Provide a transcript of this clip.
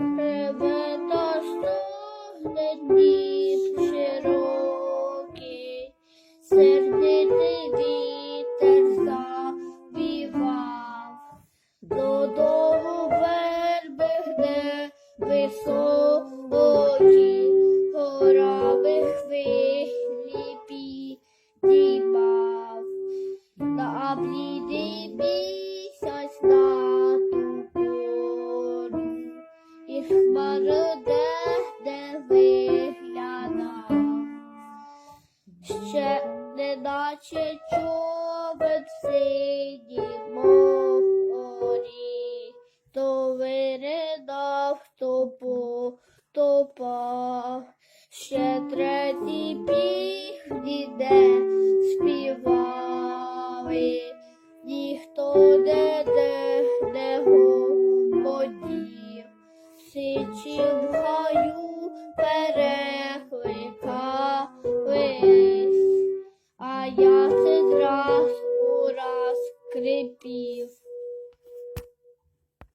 Реве та стогне дніп широкий, сердитий вітер завівав, додому верби гне високі, горави хвилі. На блідий місяць хмари де виглядав, ще неначе човен в синім морі, то виринав, то потопав, ще третій сичі в гаю перекликались, а я це раз у раз крипів.